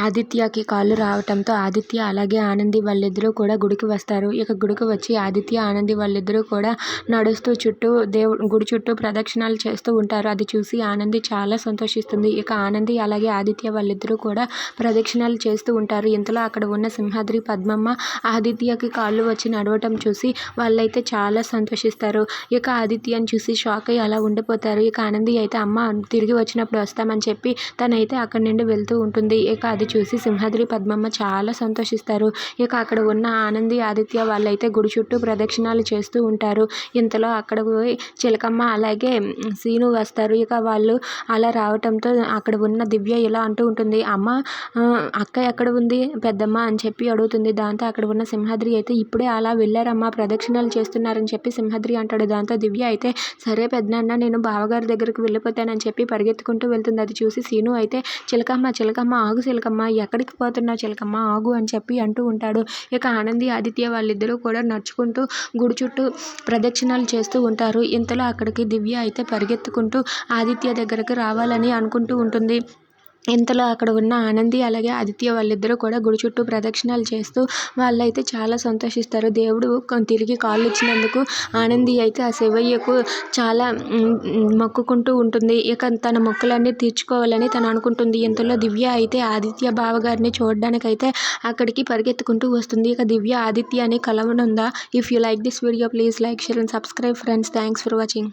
ఆదిత్యకి కాళ్ళు రావటంతో ఆదిత్య అలాగే ఆనంది వాళ్ళిద్దరూ కూడా గుడికి వస్తారు. ఇక గుడికి వచ్చి ఆదిత్య ఆనంది వాళ్ళిద్దరూ కూడా నడుస్తూ చుట్టూ దేవు గుడి చుట్టూ ప్రదక్షిణాలు చేస్తూ ఉంటారు. అది చూసి ఆనంది చాలా సంతోషిస్తుంది. ఇక ఆనంది అలాగే ఆదిత్య వాళ్ళిద్దరూ కూడా ప్రదక్షిణాలు చేస్తూ ఉంటారు. ఇంతలో అక్కడ ఉన్న సింహాద్రి పద్మమ్మ ఆదిత్యకి కాళ్ళు వచ్చి నడవటం చూసి వాళ్ళైతే చాలా సంతోషిస్తారు. ఇక ఆదిత్యని చూసి షాక్ అయ్యి అలా ఉండిపోతారు. ఇక ఆనంది అయితే అమ్మ తిరిగి వచ్చినప్పుడు వస్తామని చెప్పి తనైతే అక్కడి నుండి వెళ్తూ ఉంటుంది. ఇక అది చూసి సింహాద్రి పద్మమ్మ చాలా సంతోషిస్తారు. ఇక అక్కడ ఉన్న ఆనంది ఆదిత్య వాళ్ళైతే గుడి చుట్టూ ప్రదక్షిణాలు చేస్తూ ఉంటారు. ఇంతలో అక్కడ పోయి చిలకమ్మ అలాగే సీను వస్తారు. ఇక వాళ్ళు అలా రావటంతో అక్కడ ఉన్న దివ్య ఇలా అంటూ ఉంటుంది అమ్మ అక్క ఎక్కడ ఉంది? పెద్దమ్మ అని చెప్పి అడుగుతుంది. దాంతో అక్కడ ఉన్న సింహాద్రి అయితే ఇప్పుడే అలా వెళ్ళారమ్మా ప్రదక్షిణాలు చేస్తున్నారని చెప్పి సింహాద్రి అంటాడు. దాంతో దివ్య అయితే సరే పెద్దనాన్న నేను బావగారి దగ్గరికి వెళ్ళిపోతానని చెప్పి పరిగెత్తుకుంటూ వెళ్తుంది. అది చూసి సీను అయితే చిలకమ్మ చిలకమ్మ ఆగు చిలకమ్మ ఎక్కడికి పోతున్నావు చిలకమ్మ? ఆగు అని చెప్పి అంటూ ఉంటాడు. ఇక ఆనంది ఆదిత్య వాళ్ళిద్దరూ కూడా నడుచుకుంటూ గుడి చుట్టూ ప్రదక్షిణాలు చేస్తూ ఉంటారు. ఇంతలో అక్కడికి దివ్య అయితే పరిగెత్తుకుంటూ ఆదిత్య దగ్గరకు రావాలని అనుకుంటూ ఉంటుంది. ఇంతలో అక్కడ ఉన్న ఆనంది అలాగే ఆదిత్య వాళ్ళిద్దరూ కూడా గుడి చుట్టూ ప్రదక్షిణాలు చేస్తూ వాళ్ళైతే చాలా సంతోషిస్తారు. దేవుడు తిరిగి కాళ్ళు ఇచ్చినందుకు ఆనంది అయితే ఆ శివయ్యకు చాలా మొక్కుకుంటూ ఉంటుంది. ఇక తన మొక్కులన్నీ తీర్చుకోవాలని తను అనుకుంటుంది. ఇంతలో దివ్య అయితే ఆదిత్య బావగారిని చూడడానికైతే అక్కడికి పరిగెత్తుకుంటూ వస్తుంది. ఇక దివ్య ఆదిత్య అని కలవనుందా? If you like this video please like share and subscribe friends thanks for watching